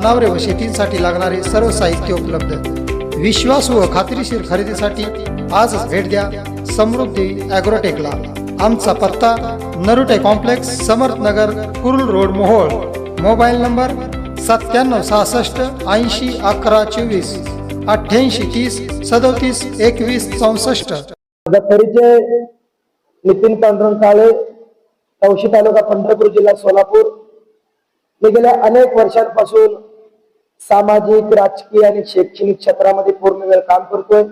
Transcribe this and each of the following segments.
जनावरे व शेतीसाठी लागणारे सर्व साहित्य उपलब्ध. विश्वास व खात्रीशीर खरेदीसाठी आजच भेट द्या समृद्धी ॲग्रोटेकला. आमचा पत्ता Narute complex Samarth Nagar Kurul road Mohol. Mobile number सत्त्याण्णव सहासष्ट ऐंशी अकरा चोवीस अठ्ठ्याऐंशी तीस सदोतीस एकवीस चौसष्ट. माझा परिचय नितीन पांडुरंग काळे तवशी तालुका पंढरपूर जिल्हा सोलापूर. मी गेल्या अनेक वर्षांपासून सामाजिक राजकीय आणि शैक्षणिक क्षेत्रामध्ये पूर्ण वेळ काम करतोय.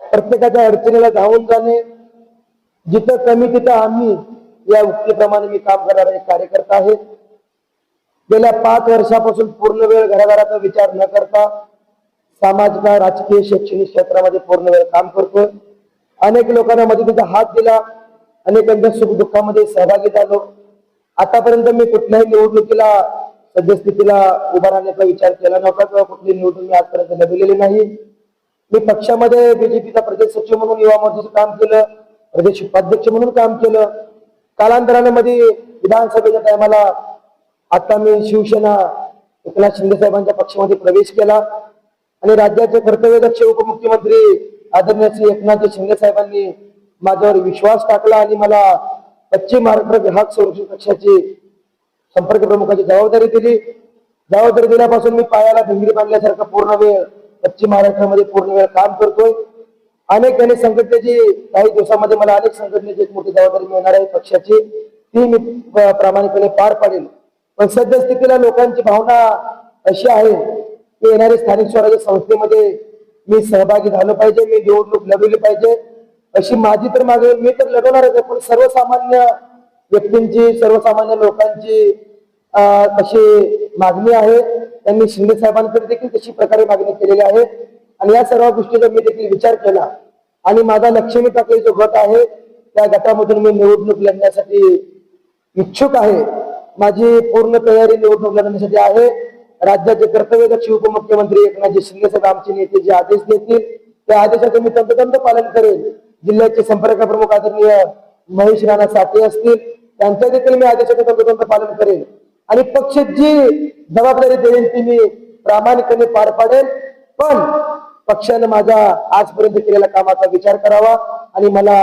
प्रत्येकाच्या अडचणीला धावून जाणे. जिथं कमी तिथं आम्ही या उक्तीप्रमाणे मी काम करणारा एक कार्यकर्ता आहे. गेल्या पाच वर्षापासून पूर्ण वेळ घराघराचा विचार न करता सामाजिक राजकीय शैक्षणिक क्षेत्रामध्ये पूर्ण वेळ काम करतोय. अनेक लोकांना मदतीचा हात दिला. अनेकांच्या सुख दुःखामध्ये सहभागी झालो. आतापर्यंत मी कुठल्याही निवडणुकीला सद्यस्थितीला उभा राहण्याचा विचार केला नव्हता किंवा कुठली निवडणूक मी आजपर्यंत लढवलेली नाही. मी पक्षामध्ये बीजेपीचा प्रदेश सचिव म्हणून युवा मोर्चाचं काम केलं प्रदेश उपाध्यक्ष म्हणून काम केलं. कालांतराने मध्ये विधानसभेच्या टायमाला आता मी शिवसेना एकनाथ शिंदे साहेबांच्या पक्षामध्ये प्रवेश केला. आणि राज्याचे कर्तव्यदक्ष उपमुख्यमंत्री आदरणीय श्री एकनाथ शिंदे साहेबांनी माझ्यावर विश्वास टाकला आणि मला पश्चिम महाराष्ट्र ग्राहक संरक्षण पक्षाची संपर्क प्रमुखाची जबाबदारी दिली. जबाबदारी दिल्यापासून मी पायाला भिंगरी बांधल्यासारखं पूर्ण वेळ पश्चिम महाराष्ट्रामध्ये पूर्ण वेळ काम करतोय. अनेक अनेक संघटनेची काही दिवसामध्ये मला अनेक संघटनेची एक मोठी जबाबदारी मिळणार आहे पक्षाची. ती मी प्रामाणिकपणे पार पाडेल. पण सद्यस्थितीला लोकांची भावना अशी आहे की येणाऱ्या स्थानिक स्वराज्य संस्थेमध्ये मी सहभागी झालो पाहिजे मी निवडणूक लढवली पाहिजे. अशी माझी तर मागे मी तर लढवणारच आहे पण सर्वसामान्य व्यक्तींची सर्वसामान्य लोकांची तशी मागणी आहे त्यांनी शिंदे साहेबांकडे देखील तशी प्रकारे मागणी केलेली आहे? आणि या सर्व गोष्टीचा मी देखील विचार केला. आणि माझा लक्ष्मी टाकळी जो गट आहे त्या गटामधून मी निवडणूक लढण्यासाठी इच्छुक आहे. माझी पूर्ण तयारी निवडणूक लढण्यासाठी आहे. राज्याचे कर्तव्यदक्ष उपमुख्यमंत्री एकनाथजी शिंदे साहेब आमचे नेते जे आदेश देतील त्या आदेशाचं मी तंतोतंत पालन करेन. जिल्ह्याचे संपर्क प्रमुख आदरणीय महेश राणा साठे असतील त्यांच्या देखील मी आदेशाचं तंतोतंत पालन करेन. आणि पक्ष जी जबाबदारी देईल ती मी प्रामाणिकपणे पार पाडेल पण पक्षाने माझ्या आजपर्यंत केलेल्या कामाचा विचार करावा आणि मला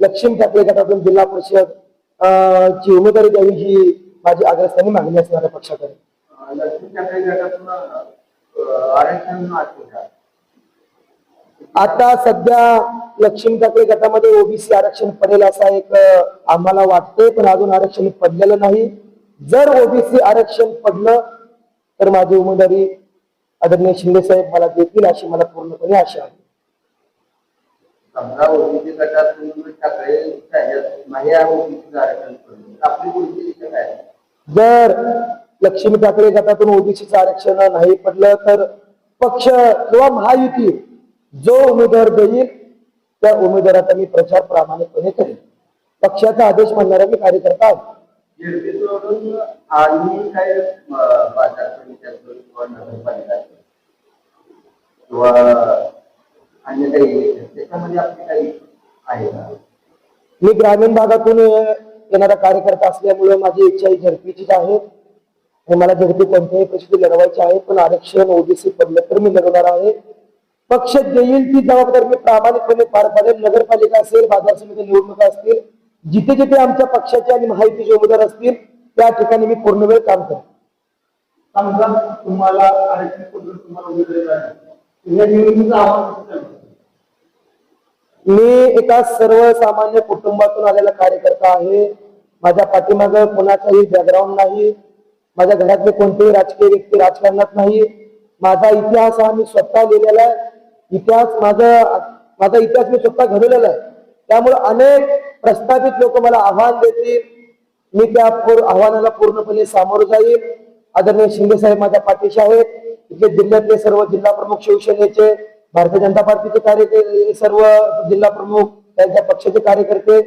लक्ष्मी ठाकरे गटातून जिल्हा परिषद अं, ची उमेदवारी द्यावी ही माझी आग्रस्थानी मागणी असणार पक्षाकडे लक्ष्मी ठाकरे गटातून अं, आरक्षण आठवतं. आता सध्या लक्ष्मी ठाकरे गटामध्ये ओबीसी आरक्षण पडेल असा एक आम्हाला वाटतंय पण अजून आरक्षण पडलेलं नाही जर ओबीसी आरक्षण पडलं तर माझी उमेदवारी आदरणीय शिंदे साहेब मला देतील अशी मला पूर्णपणे आशा आहे? जर लक्ष्मी ठाकरे गटातून ओबीसीचं आरक्षण नाही पडलं तर पक्ष किंवा महायुती जो उमेदवार देईल त्या उमेदवाराचा मी प्रचार प्रामाणिकपणे करेन. पक्षाचा आदेश मानणारा मी कार्यकर्ता आहे मी ग्रामीण भागातून येणारा कार्यकर्ता असल्यामुळे माझी इच्छा ही झडपीचीच आहे. मला झडपी कोणत्याही परिस्थिती लढवायची आहे पण आरक्षण ओबीसी पडलं तर मी लढवणार आहे. पक्ष देईल ती जबाबदारी मी प्रामाणिकपणे पार पाडेल. नगरपालिका असेल बाजार समिती निवडणुका असतील जिथे जिथे आमच्या पक्षाचे आणि माहितीचे उमेदवार असतील त्या ठिकाणी मी पूर्ण वेळ काम करेन. समजा तुम्हाला? मी एका सर्वसामान्य कुटुंबातून आलेला कार्यकर्ता आहे. माझ्या पाठीमाग कोणाचाही बॅकग्राऊंड नाही. माझ्या घरातले कोणतेही राजकीय व्यक्ती राजकारणात नाही. माझा इतिहास हा मी स्वतः लिहिलेला आहे. इतिहास माझा माझा इतिहास मी स्वतः घडवलेला आहे. त्यामुळे अनेक प्रस्थापित लोक मला आव्हान देतील. मी त्या आव्हानाला पूर्णपणे सामोरं जाईल. आदरणीय शिंदे साहेब माझ्या पाठीशी आहेत. इथले जिल्ह्यातले सर्व जिल्हा प्रमुख शिवसेनेचे भारतीय जनता पार्टीचे कार्यकर्ते सर्व जिल्हा प्रमुख त्यांच्या पक्षाचे कार्यकर्ते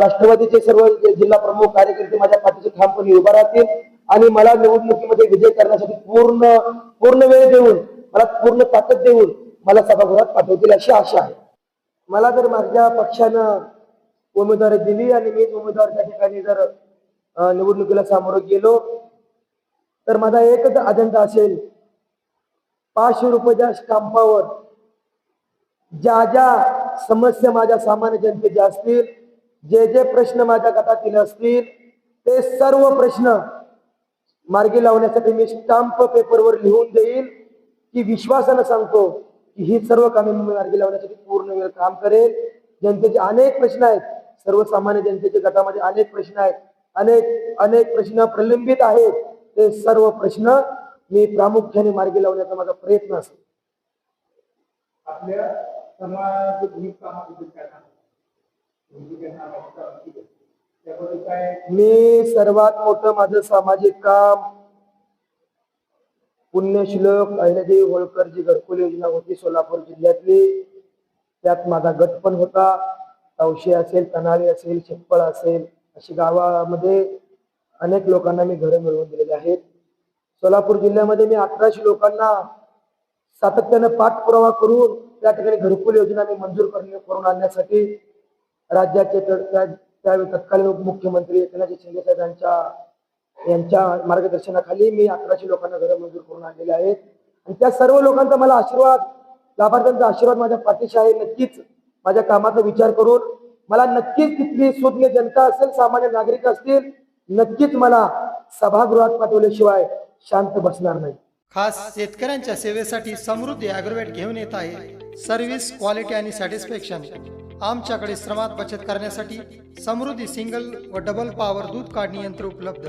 राष्ट्रवादीचे सर्व जिल्हा प्रमुख कार्यकर्ते माझ्या पाठीचे ठामपणे उभा राहतील. आणि मला निवडणुकीमध्ये विजय करण्यासाठी पूर्ण पूर्ण वेळ देऊन मला पूर्ण ताकद देऊन मला सभागृहात पाठवतील अशी आशा आहे. मला जर माझ्या पक्षानं उमेदवारी दिली आणि मीच उमेदवार त्या ठिकाणी जर निवडणुकीला सामोरं गेलो तर माझा एकच अजेंडा असेल पाचशे रुपयाच्या स्टांपावर ज्या ज्या समस्या माझ्या सामान्य जनतेच्या असतील जे जे प्रश्न माझ्या गटातील असतील ते सर्व प्रश्न मार्गी लावण्यासाठी मी स्टाम्प पेपरवर लिहून देईल की विश्वासानं सांगतो की ही सर्व कामे मार्गी लावण्यासाठी पूर्ण वेळ काम करेल. जनतेचे अनेक प्रश्न आहेत. सर्वसामान्य जनतेच्या गटामध्ये अनेक प्रश्न आहेत. अनेक अनेक प्रश्न प्रलंबित आहेत. ते सर्व प्रश्न मी प्रामुख्याने मार्गी लावण्याचा माझा प्रयत्न असेल. आपल्या काय? मी सर्वात मोठं माझं सामाजिक काम पुण्यश्लोक अहिल्यादेवी होळकर जी घरकुल योजना होती सोलापूर जिल्ह्यातली. त्यात माझा गट पण होता. तावशे असेल तनाळे असेल शिंपळ असेल अशी गावामध्ये अनेक लोकांना मी घरं मिळवून दिलेली आहेत. सोलापूर जिल्ह्यामध्ये मी अकराशे लोकांना सातत्यानं पाठपुरावा करून त्या ठिकाणी घरकुल योजना मी मंजूर करणे करून आणण्यासाठी राज्याचे तर- त्या त्यावेळी तत्कालीन उपमुख्यमंत्री एकनाथ शिंदे साहेबांच्या यांच्या मार्गदर्शनाखाली मी अकराशे लोकांना घरं मंजूर करून आणलेले आहेत. आणि त्या सर्व लोकांचा मला आशीर्वाद लाभार्थ्यांचा आशीर्वाद माझ्या पाठीशी आहे. नक्कीच माझ्या कामाचा विचार करून मला नक्कीच तिथली सुज्ञ जनता असेल सामान्य नागरिक असतील नक्कीच मला सभागृहात पाठवल्याशिवाय शांत बसणार नाही. खास शेतकऱ्यांच्या सेवेसाठी समृद्धी ॲग्रोवेट घेऊन येत आहे. सर्व्हिस क्वालिटी आणि सॅटिस्फॅक्शन आमच्याकडे श्रमात बचत करण्यासाठी समृद्धी सिंगल व डबल पॉवर दूध काढणी यंत्र उपलब्ध.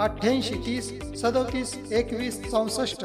अठ्ठ्याऐंशी तीस सदोतीस एकवीस चौसष्ट.